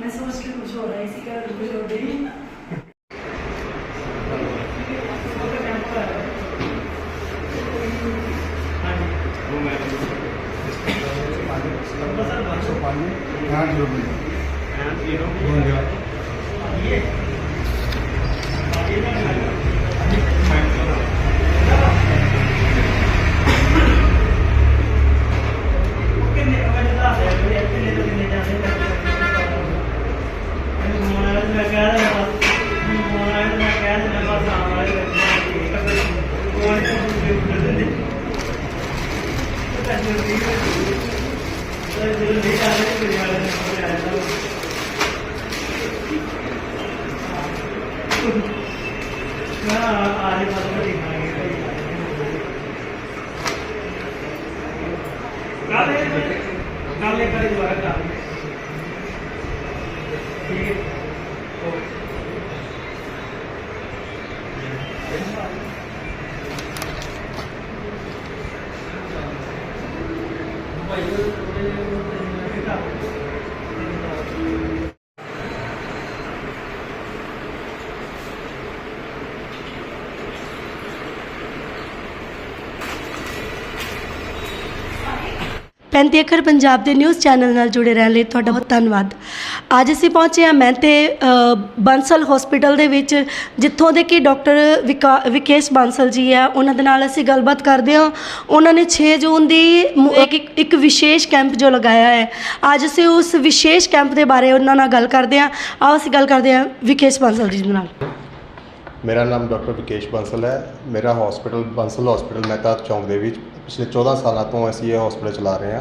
मैं सोच के कुछ हो रहा है इसी कारण कुछ हो गई। यहाँ जो। भी ये ਗੱਲ ਇਹ ਗੱਲ ਦੁਬਾਰਾ ਕਰ ਠੀਕ ਹੈ ਪੈਂਤੀ ਅੱਖਰ ਪੰਜਾਬ ਦੇ ਨਿਊਜ਼ ਚੈਨਲ ਨਾਲ ਜੁੜੇ ਰਹਿਣ ਲਈ ਤੁਹਾਡਾ ਬਹੁਤ ਧੰਨਵਾਦ। ਅੱਜ ਅਸੀਂ ਪਹੁੰਚੇ ਹਾਂ ਮੈਂ ਤੇ ਅ, ਬੰਸਲ ਹਸਪੀਟਲ ਦੇ ਵਿੱਚ ਜਿੱਥੋਂ ਦੇ ਕਿ ਡਾਕਟਰ ਵਿਕਾ- ਵਿਕੇਸ਼ ਬੰਸਲ ਜੀ ਆ ਉਹਨਾਂ ਦੇ ਨਾਲ ਅਸੀਂ ਗੱਲਬਾਤ ਕਰਦੇ ਹਾਂ। ਉਹਨਾਂ ਨੇ 6 ਜੂਨ ਦੀ ਇੱਕ ਇੱਕ ਵਿਸ਼ੇਸ਼ ਕੈਂਪ ਜੋ ਲਗਾਇਆ ਹੈ। ਅੱਜ ਅਸੀਂ ਉਸ ਵਿਸ਼ੇਸ਼ ਕੈਂਪ ਦੇ ਬਾਰੇ ਉਹਨਾਂ ਨਾਲ ਗੱਲ ਕਰਦੇ ਹਾਂ। ਆਓ ਅਸੀਂ ਗੱਲ ਕਰਦੇ ਹਾਂ ਵਿਕੇਸ਼ ਬੰਸਲ ਜੀ ਨਾਲ। ਮੇਰਾ ਨਾਮ ਡਾਕਟਰ ਵਿਕੇਸ਼ ਬੰਸਲ ਹੈ। ਮੇਰਾ ਹਸਪੀਟਲ ਬੰਸਲ ਹਸਪੀਟਲ ਮਹਿਤਾ ਚੌਂਕ ਦੇ ਵਿੱਚ ਪਿਛਲੇ 14 ਸਾਲਾਂ ਤੋਂ ਅਸੀਂ ਇਹ ਹਸਪੀਟਲ ਚਲਾ ਰਹੇ ਹਾਂ।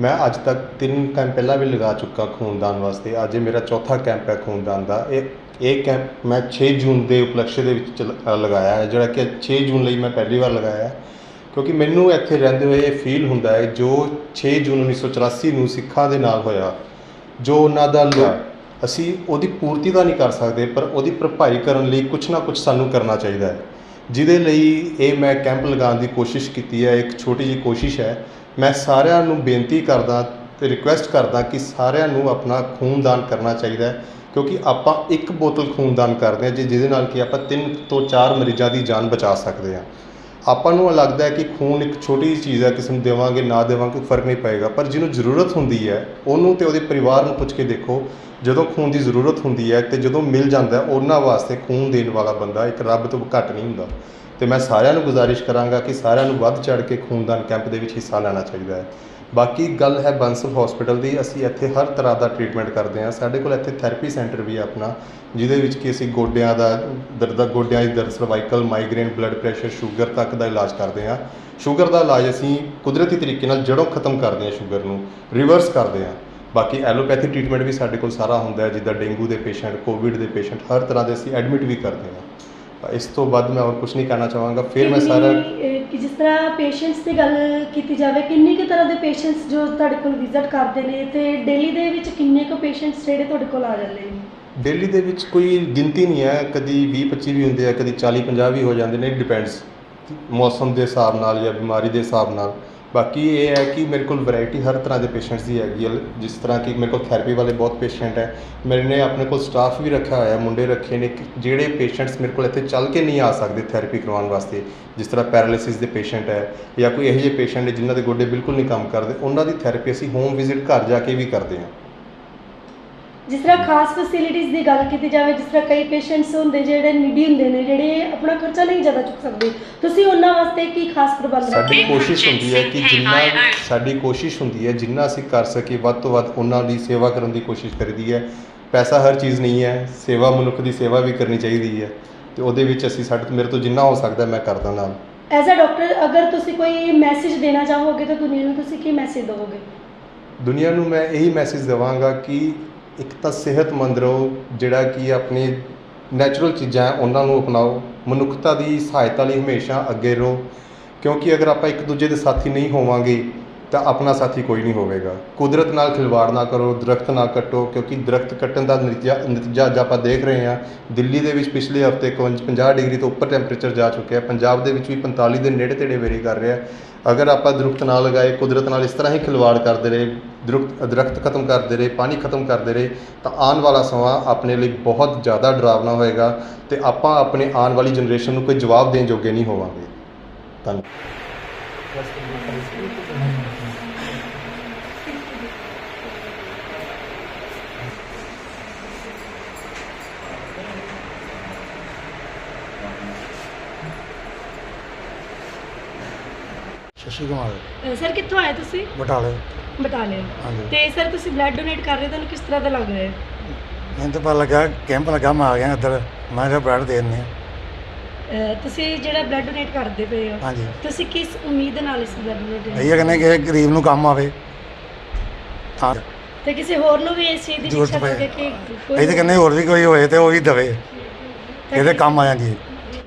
ਮੈਂ ਅੱਜ ਤੱਕ ਤਿੰਨ ਕੈਂਪ ਪਹਿਲਾਂ ਵੀ ਲਗਾ ਚੁੱਕਾ ਖੂਨਦਾਨ ਵਾਸਤੇ। ਅੱਜ ਇਹ ਮੇਰਾ ਚੌਥਾ ਕੈਂਪ ਹੈ ਖੂਨਦਾਨ ਦਾ। ਇਹ ਇਹ ਕੈਂਪ ਮੈਂ 6 ਜੂਨ ਦੇ ਉਪਲਕਸ਼ ਦੇ ਵਿੱਚ ਚਲ- ਲਗਾਇਆ ਹੈ, ਜਿਹੜਾ ਕਿ 6 ਜੂਨ ਲਈ ਮੈਂ ਪਹਿਲੀ ਵਾਰ ਲਗਾਇਆ ਕਿਉਂਕਿ ਮੈਨੂੰ ਇੱਥੇ ਰਹਿੰਦੇ ਹੋਏ ਇਹ ਫੀਲ ਹੁੰਦਾ ਹੈ, ਜੋ 6 ਜੂਨ 1984 ਨੂੰ ਸਿੱਖਾਂ ਦੇ ਨਾਲ ਹੋਇਆ, ਜੋ ਉਹਨਾਂ ਦਾ ਲੋ, ਅਸੀਂ ਉਹਦੀ ਪੂਰਤੀ ਤਾਂ ਨਹੀਂ ਕਰ ਸਕਦੇ, ਪਰ ਉਹਦੀ ਭਰਪਾਈ ਕਰਨ ਲਈ ਕੁਝ ਨਾ ਕੁਝ ਸਾਨੂੰ ਕਰਨਾ ਚਾਹੀਦਾ ਹੈ। ਜਿਹਦੇ ਲਈ ਇਹ ਮੈਂ ਕੈਂਪ ਲਗਾਉਣ ਦੀ ਕੋਸ਼ਿਸ਼ ਕੀਤੀ ਹੈ, ਇੱਕ ਛੋਟੀ ਜਿਹੀ ਕੋਸ਼ਿਸ਼ ਹੈ। ਮੈਂ ਸਾਰਿਆਂ ਨੂੰ ਬੇਨਤੀ ਕਰਦਾ ਤੇ ਰਿਕੁਐਸਟ ਕਰਦਾ ਕਿ ਸਾਰਿਆਂ ਨੂੰ ਆਪਣਾ ਖੂਨਦਾਨ ਕਰਨਾ ਚਾਹੀਦਾ ਹੈ, ਕਿਉਂਕਿ ਆਪਾਂ ਇੱਕ ਬੋਤਲ ਖੂਨਦਾਨ ਕਰਦੇ ਹਾਂ ਜੀ ਜਿਹਦੇ ਨਾਲ ਕਿ ਆਪਾਂ ਤਿੰਨ ਤੋਂ ਚਾਰ ਮਰੀਜ਼ਾਂ ਦੀ ਜਾਨ ਬਚਾ ਸਕਦੇ ਹਾਂ। ਆਪਾਂ ਨੂੰ ਲੱਗਦਾ ਕਿ ਖੂਨ ਇੱਕ ਛੋਟੀ ਜਿਹੀ ਚੀਜ਼ ਹੈ, ਕਿਸੇ ਨੂੰ ਦੇਵਾਂਗੇ, ਨਾ ਦੇਵਾਂਗੇ, ਕੋਈ ਫ਼ਰਕ ਨਹੀਂ ਪਏਗਾ। ਪਰ ਜਿਹਨੂੰ ਜ਼ਰੂਰਤ ਹੁੰਦੀ ਹੈ, ਉਹਨੂੰ ਤੇ ਉਹਦੇ ਪਰਿਵਾਰ ਨੂੰ ਪੁੱਛ ਕੇ ਦੇਖੋ, ਜਦੋਂ ਖੂਨ ਦੀ ਜ਼ਰੂਰਤ ਹੁੰਦੀ ਹੈ ਤੇ ਜਦੋਂ ਮਿਲ ਜਾਂਦਾ ਉਹਨਾਂ ਵਾਸਤੇ ਖੂਨ ਦੇਣ ਵਾਲਾ ਬੰਦਾ ਇੱਕ ਰੱਬ ਤੋਂ ਘੱਟ ਨਹੀਂ ਹੁੰਦਾ। ਤੇ ਮੈਂ ਸਾਰਿਆਂ ਨੂੰ ਗੁਜ਼ਾਰਿਸ਼ ਕਰਾਂਗਾ ਕਿ ਸਾਰਿਆਂ ਨੂੰ ਵੱਧ ਚੜ ਕੇ ਖੂਨਦਾਨ ਕੈਂਪ ਦੇ ਵਿੱਚ ਹਿੱਸਾ ਲੈਣਾ ਚਾਹੀਦਾ ਹੈ। ਬਾਕੀ ਗੱਲ ਹੈ ਬੰਸਲ ਹਸਪੀਟਲ ਦੀ, ਅਸੀਂ ਇੱਥੇ ਹਰ ਤਰ੍ਹਾਂ ਦਾ ਟ੍ਰੀਟਮੈਂਟ ਕਰਦੇ ਹਾਂ। ਸਾਡੇ ਕੋਲ ਇੱਥੇ ਥੈਰੇਪੀ ਸੈਂਟਰ ਵੀ ਹੈ ਆਪਣਾ, ਜਿਹਦੇ ਵਿੱਚ ਕਿ ਅਸੀਂ ਗੋਡਿਆਂ ਦਾ ਦਰਦ ਗੋਡਿਆਂ ਦੀ ਦਰਦ cervical migraine blood pressure sugar ਤੱਕ ਦਾ ਇਲਾਜ ਕਰਦੇ ਹਾਂ। ਸ਼ੂਗਰ ਦਾ ਇਲਾਜ ਅਸੀਂ ਕੁਦਰਤੀ ਤਰੀਕੇ ਨਾਲ ਜੜੋਂ ਖਤਮ ਕਰਦੇ ਹਾਂ ਸ਼ੂਗਰ ਨੂੰ ਰਿਵਰਸ ਕਰਦੇ ਹਾਂ। ਬਾਕੀ ਐਲੋਪੈਥੀ ਟ੍ਰੀਟਮੈਂਟ ਵੀ ਸਾਡੇ ਕੋਲ ਸਾਰਾ ਹੁੰਦਾ ਹੈ, ਜਿੱਦਾਂ ਡੇਂਗੂ ਦੇ ਪੇਸ਼ੈਂਟ ਕੋਵਿਡ ਦੇ ਪੇਸ਼ੈਂਟ ਹਰ ਤਰ੍ਹਾਂ ਦੇ ਅਸੀਂ ਐਡਮਿਟ ਵੀ ਕਰਦੇ ਹਾਂ। ਇਸ ਤੋਂ ਵੱਧ ਮੈਂ ਹੋਰ ਕੁਝ ਨਹੀਂ ਕਹਿਣਾ ਚਾਹਾਂਗਾ। ਫਿਰ ਮੈਂ ਸਾਰਾ ਕਿ ਜਿਸ ਤਰ੍ਹਾਂ ਪੇਸ਼ੈਂਟਸ ਦੀ ਗੱਲ ਕੀਤੀ ਜਾਵੇ ਕਿੰਨੀ ਕੁ ਤਰ੍ਹਾਂ ਦੇ ਪੇਸ਼ੈਂਟਸ ਜੋ ਤੁਹਾਡੇ ਕੋਲ ਵਿਜ਼ਿਟ ਕਰਦੇ ਨੇ ਤੇ ਡੇਲੀ ਦੇ ਵਿੱਚ ਕਿੰਨੇ ਕੁ ਪੇਸ਼ੈਂਟਸ ਜਿਹੜੇ ਤੁਹਾਡੇ ਕੋਲ ਆ ਜਾਂਦੇ ਨੇ? ਦਿੱਲੀ ਦੇ ਵਿੱਚ ਕੋਈ ਗਿਣਤੀ ਨਹੀਂ ਹੈ। ਕਦੀ 20 25 ਵੀ ਹੁੰਦੇ ਆ ਕਦੀ 40 50 ਵੀ ਹੋ ਜਾਂਦੇ ਨੇ। ਡਿਪੈਂਡਸ ਮੌਸਮ ਦੇ ਹਿਸਾਬ ਨਾਲ ਜਾਂ ਬਿਮਾਰੀ ਦੇ ਹਿਸਾਬ ਨਾਲ। ਬਾਕੀ ਇਹ ਹੈ ਕਿ ਮੇਰੇ ਕੋਲ ਵੈਰਾਈਟੀ ਹਰ ਤਰ੍ਹਾਂ ਦੇ ਪੇਸ਼ੈਂਟਸ ਦੀ ਹੈਗੀ ਹੈ, ਜਿਸ ਤਰ੍ਹਾਂ ਕਿ ਮੇਰੇ ਕੋਲ ਥੈਰੇਪੀ ਵਾਲੇ ਬਹੁਤ ਪੇਸ਼ੈਂਟ ਹੈ। ਮੈਨੇ ਆਪਣੇ ਕੋਲ ਸਟਾਫ ਵੀ ਰੱਖਿਆ ਹੋਇਆ, ਮੁੰਡੇ ਰੱਖੇ ਨੇ ਜਿਹੜੇ ਪੇਸ਼ੈਂਟਸ ਮੇਰੇ ਕੋਲ ਇੱਥੇ ਚੱਲ ਕੇ ਨਹੀਂ ਆ ਸਕਦੇ ਥੈਰੇਪੀ ਕਰਵਾਉਣ ਵਾਸਤੇ, ਜਿਸ ਤਰ੍ਹਾਂ ਪੈਰਾਲਿਸਿਸ ਦੇ ਪੇਸ਼ੈਂਟ ਹੈ ਜਾਂ ਕੋਈ ਇਹੋ ਜਿਹੇ ਪੇਸ਼ੈਂਟ ਨੇ ਜਿਨ੍ਹਾਂ ਦੇ ਗੋਡੇ ਬਿਲਕੁਲ ਨਹੀਂ ਕੰਮ ਕਰਦੇ, ਉਹਨਾਂ ਦੀ ਥੈਰੇਪੀ ਅਸੀਂ ਹੋਮ ਵਿਜ਼ਿਟ ਘਰ ਜਾ ਕੇ ਵੀ ਕਰਦੇ ਹਾਂ। ਜਿਸ ਤਰ੍ਹਾਂ ਖਾਸ ਫੈਸਿਲਿਟੀਜ਼ ਦੀ ਗੱਲ ਕੀਤੀ ਜਾਵੇ ਜਿਸ ਤਰ੍ਹਾਂ ਕਈ ਪੇਸ਼ੈਂਟਸ ਹੁੰਦੇ ਜਿਹੜੇ ਨੀਡੀ ਹੁੰਦੇ ਨੇ ਜਿਹੜੇ ਆਪਣਾ ਖਰਚਾ ਨਹੀਂ ਜ਼ਿਆਦਾ ਚੁੱਕ ਸਕਦੇ। ਤੁਸੀਂ ਉਹਨਾਂ ਵਾਸਤੇ ਕੀ ਖਾਸ ਪ੍ਰਬੰਧ ਸਾਡੀ? ਕੋਸ਼ਿਸ਼ ਹੁੰਦੀ ਹੈ ਕਿ ਜਿੰਨਾ ਸਾਡੀ ਕੋਸ਼ਿਸ਼ ਹੁੰਦੀ ਹੈ ਜਿੰਨਾ ਅਸੀਂ ਕਰ ਸਕੀਏ ਵੱਧ ਤੋਂ ਵੱਧ ਉਹਨਾਂ ਦੀ ਸੇਵਾ ਕਰਨ ਦੀ ਕੋਸ਼ਿਸ਼ ਕਰੀਦੀ ਹੈ। ਪੈਸਾ ਹਰ ਚੀਜ਼ ਨਹੀਂ ਹੈ ਸੇਵਾ ਮਨੁੱਖ ਦੀ ਸੇਵਾ ਵੀ ਕਰਨੀ ਚਾਹੀਦੀ ਹੈ। ਤੇ ਉਹਦੇ ਵਿੱਚ ਅਸੀਂ ਸਾਡੇ ਤੋਂ ਮੇਰੇ ਤੋਂ ਜਿੰਨਾ ਹੋ ਸਕਦਾ ਮੈਂ ਕਰਦਾ ਨਾਲ। ਐਜ਼ ਅ ਡਾਕਟਰ ਅਗਰ ਤੁਸੀਂ ਕੋਈ ਮੈਸੇਜ ਦੇਣਾ ਚਾਹੋਗੇ ਤਾਂ ਦੁਨੀਆ ਨੂੰ ਤੁਸੀਂ ਕੀ ਮੈਸੇਜ ਦਿਓਗੇ ਦੁਨੀਆ ਨੂੰ ਮੈਂ ਇਹੀ ਮੈਸੇਜ ਦੇਵਾਂਗਾ ਕਿ ਇੱਕ ਤਾਂ ਸਿਹਤਮੰਦ ਰਹੋ ਜਿਹੜਾ ਕਿ ਆਪਣੇ ਨੈਚੁਰਲ ਚੀਜ਼ਾਂ ਹੈ, ਉਹਨਾਂ ਨੂੰ ਅਪਣਾਓ। ਮਨੁੱਖਤਾ ਦੀ ਸਹਾਇਤਾ ਲਈ ਹਮੇਸ਼ਾ ਅੱਗੇ ਰਹੋ। ਕਿਉਂਕਿ ਅਗਰ ਆਪਾਂ ਇੱਕ ਦੂਜੇ ਦੇ ਸਾਥੀ ਨਹੀਂ ਹੋਵਾਂਗੇ ਤਾਂ ਆਪਣਾ ਸਾਥੀ ਕੋਈ ਨਹੀਂ ਹੋਵੇਗਾ। ਕੁਦਰਤ ਨਾਲ ਖਿਲਵਾੜ ਨਾ ਕਰੋ, ਦਰਖਤ ਨਾ ਕੱਟੋ, ਕਿਉਂਕਿ ਦਰਖਤ ਕੱਟਣ ਦਾ ਨਤੀਜਾ ਨਤੀਜਾ ਅੱਜ ਆਪਾਂ ਦੇਖ ਰਹੇ ਹਾਂ। ਦਿੱਲੀ ਦੇ ਵਿੱਚ ਪਿਛਲੇ ਹਫ਼ਤੇ 50 ਡਿਗਰੀ ਤੋਂ ਉੱਪਰ ਟੈਂਪਰੇਚਰ ਜਾ ਚੁੱਕਿਆ ਪੰਜਾਬ ਦੇ ਵਿੱਚ ਵੀ 45 ਦੇ ਨੇੜੇ ਤੇੜੇ ਵੇਰੀ ਕਰ ਰਿਹਾ ਅਗਰ ਆਪਾਂ ਦਰਖਤ ਨਾ ਲਗਾਏ, ਕੁਦਰਤ ਨਾਲ ਇਸ ਤਰ੍ਹਾਂ ਹੀ ਖਿਲਵਾੜ ਕਰਦੇ ਰਹੇ, ਦਰਖਤ ਦਰਖਤ ਖਤਮ ਕਰਦੇ ਰਹੇ, ਪਾਣੀ ਖਤਮ ਕਰਦੇ ਰਹੇ, ਤਾਂ ਆਉਣ ਵਾਲਾ ਸਮਾਂ ਆਪਣੇ ਲਈ ਬਹੁਤ ਜ਼ਿਆਦਾ ਡਰਾਵਨਾ ਹੋਏਗਾ ਤੇ ਆਪਾਂ ਆਪਣੇ ਆਉਣ ਵਾਲੀ ਜਨਰੇਸ਼ਨ ਨੂੰ ਕੋਈ ਜਵਾਬ ਦੇਣ ਜੋਗੇ ਨਹੀਂ ਹੋਵਾਂਗੇ। ਧੰਨਵਾਦ। ਸ਼ਸ਼ੀ ਕੁਮਾਰ ਸਰ ਕਿੱਥੋਂ ਆਏ ਤੁਸੀਂ? ਬਟਾਲੇ। ਬਟਾਲੇ। ਹਾਂਜੀ। ਤੇ ਸਰ ਤੁਸੀਂ ਬਲੱਡ ਡੋਨੇਟ ਕਰ ਰਹੇ ਤੁਹਾਨੂੰ ਕਿਸ ਤਰ੍ਹਾਂ ਦਾ ਲੱਗ ਰਿਹਾ ਹੈ? ਮੈਨੂੰ ਤਾਂ ਪਤਾ ਲੱਗਾ ਕੈਂਪ ਲੱਗਾ ਮੈਂ ਆ ਗਿਆ ਇੱਧਰ। ਮੈਂ ਕਿਹਾ ਬ੍ਰੈਡ ਦੇ ਦਿੰਦੇ ਹਾਂ ਅਹ ਤੁਸੀਂ ਜਿਹੜਾ ਬਲੱਡ ਡੋਨੇਟ ਕਰਦੇ ਪਏ ਹੋ ਹਾਂਜੀ। ਤੁਸੀਂ ਕਿਸ ਉਮੀਦ ਨਾਲ ਇਸ ਬਲੱਡ ਡੋਨੇਟ ਇਹ ਕਹਿੰਦੇ ਕਿ ਗਰੀਬ ਨੂੰ ਕੰਮ ਆਵੇ। ਤਾਂ ਤੇ ਕਿਸੇ ਹੋਰ ਨੂੰ ਵੀ ਇਸ ਚੀਜ਼ ਦੀ ਜ਼ਰੂਰਤ ਇੱਛਾ ਪਏ। ਹੋਵੇ ਕਿ ਇਹ ਤਾਂ ਕਹਿੰਦੇ ਹੋਰ ਵੀ ਕੋਈ ਹੋਏ ਤੇ ਉਹ ਵੀ ਦਵੇ। ਇਹਦੇ ਕੰਮ ਆ ਜਾਂਦੀ